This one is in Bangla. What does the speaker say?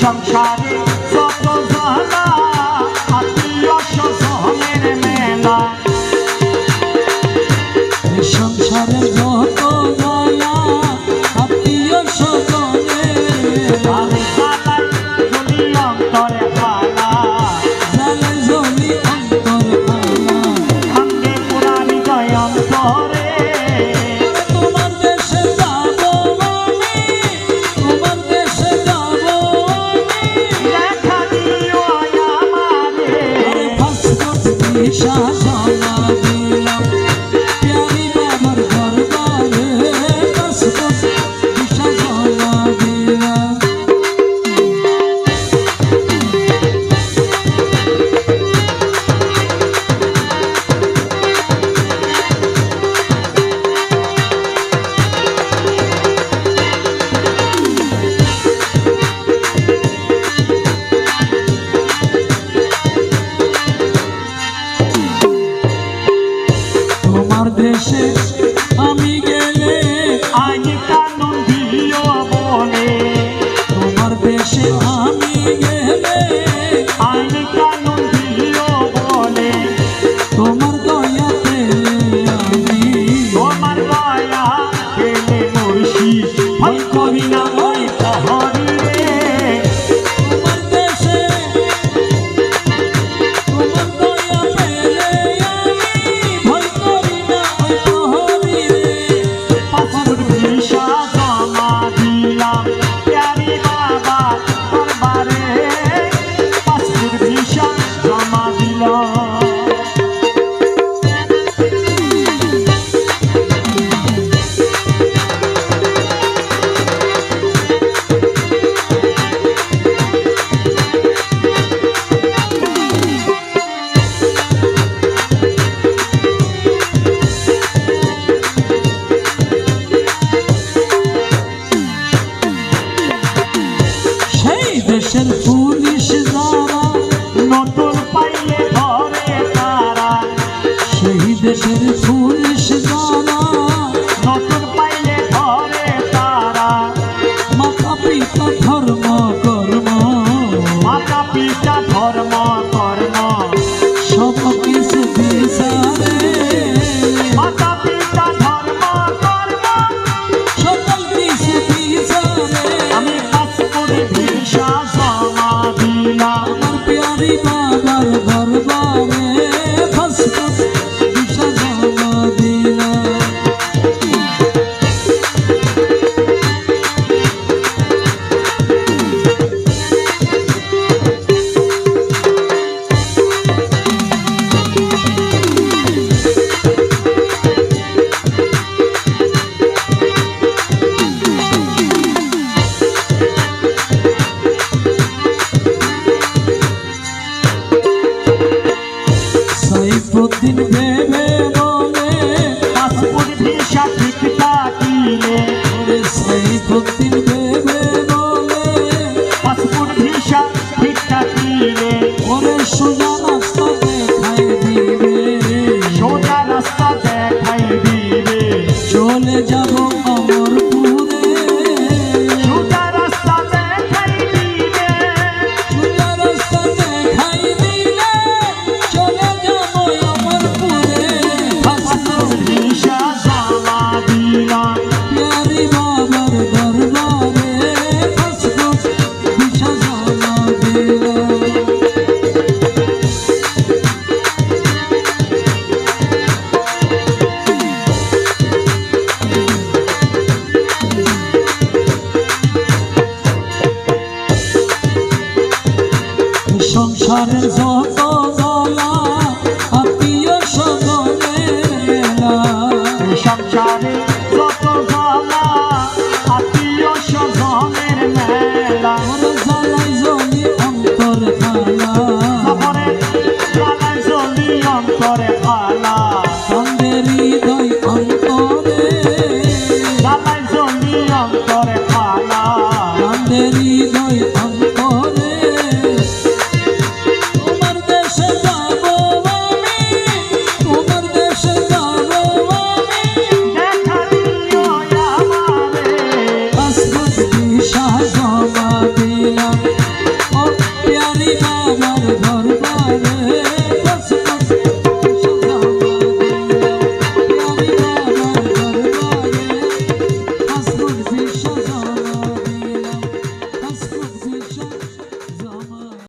সংসারে যত জানা আত্মীয় সহনের মেলা। সংসারে shit. pita প্রতিদিন ঘরের যত গলা আত্মীয় সজনেরা সংসারে যত গলা আত্মীয় সজনের মেলা। জ্বালাই জলি অন্তর খালা জ্বালাই জলি অন্তরে খালা সন্দেরি দই অন্তরে। জ্বালাই জলি অন্তর